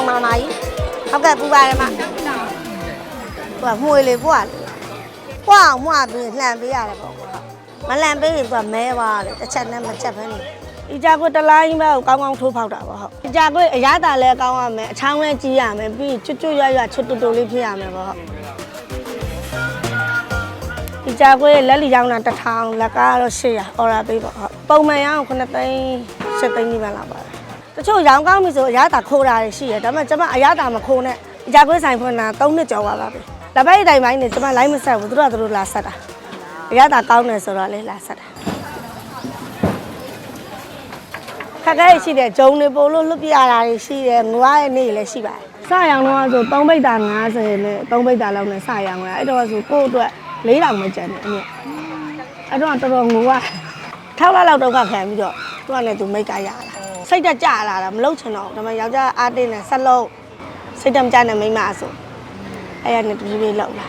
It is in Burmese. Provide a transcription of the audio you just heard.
အောင်ပါမာကြီးဟုတ်ကဲ့ပူပါတယ်မဟိုကမှုေလေပွားလေပွားအောင်မွားပြီးလှန်ပေးရတယ်ပေါ့ကွာမလှန်ပေးရင်သူကမဲသွားတယ်တစ်ချက်နဲ့မချက်ဖဲနေဒီကြကွတလိုင်းပဲကိုကောင်းကောင်းထိုးဖောက်တာပေါ့ဟုတ်ဒီကြကွအရသာလဲကောင်းရမယ်အချောင်းလဲကြီးရမယ်ပြီးကျွတ်ကျွတ်ရွရွချွတ်တူတူလေးဖြစ်ရမယ်ပေါ့ဟုတ်ဒီကြကွလက်လီရောင်းတာတစ်ထောင်လက်ကားတော့800အော်ရာပေးပေါ့ဟုတ်ပုံမှန်ရအောင်9သိန်း7သိန်းကြီးပဲလာပါတယ်တ ချို့ရောင်းကောင်းပြီဆိုအရသာခိုးတာတွေရှိတယ်ဒါပေမဲ့ကျွန်မအရသာမခိုးနဲ့အကြကွေးဆိုင်ဖွင့်တာ3နှစ်ကျော်ပါပါပြီ။လက်ပိုက်တိုင်ပိုင်းနေကျွန်မလိုင်းမဆက်ဘူးသူတို့ကသူတို့လာဆက်တာအရသာကောင်းတယ်ဆိုတော့လေလာဆက်တာခက်ခဲရှိတယ်ဂျုံတွေပို့လို့လွတ်ပြရတာတွေရှိတယ်ငွားရဲ့နေလည်းရှိပါတယ်။စရောင်တော့ဆို3ပိတ်တာ90နဲ့3ပိတ်တာလောက်နဲ့စရောင်လာအဲ့တော့ဆိုကိုယ့်အတွက်4000မကျန်တယ်အမြင့်အဲ့တော့တော်တော်ငိုရထောက်လာလောက်တော့ကခံပြီးတော့ သူကလည်းသူမိတ်ကရလာစိတ်တက်ကြလာတာမလုပ်ချင်တော့ဘူးဒါပေမဲ့ယောက်ျားအားတင်းနဲ့ဆက်လို့စိတ်တက်မကြနဲ့မိန်းမအဆိုအဲ့ရနဲ့တူတူလေးလောက်လာ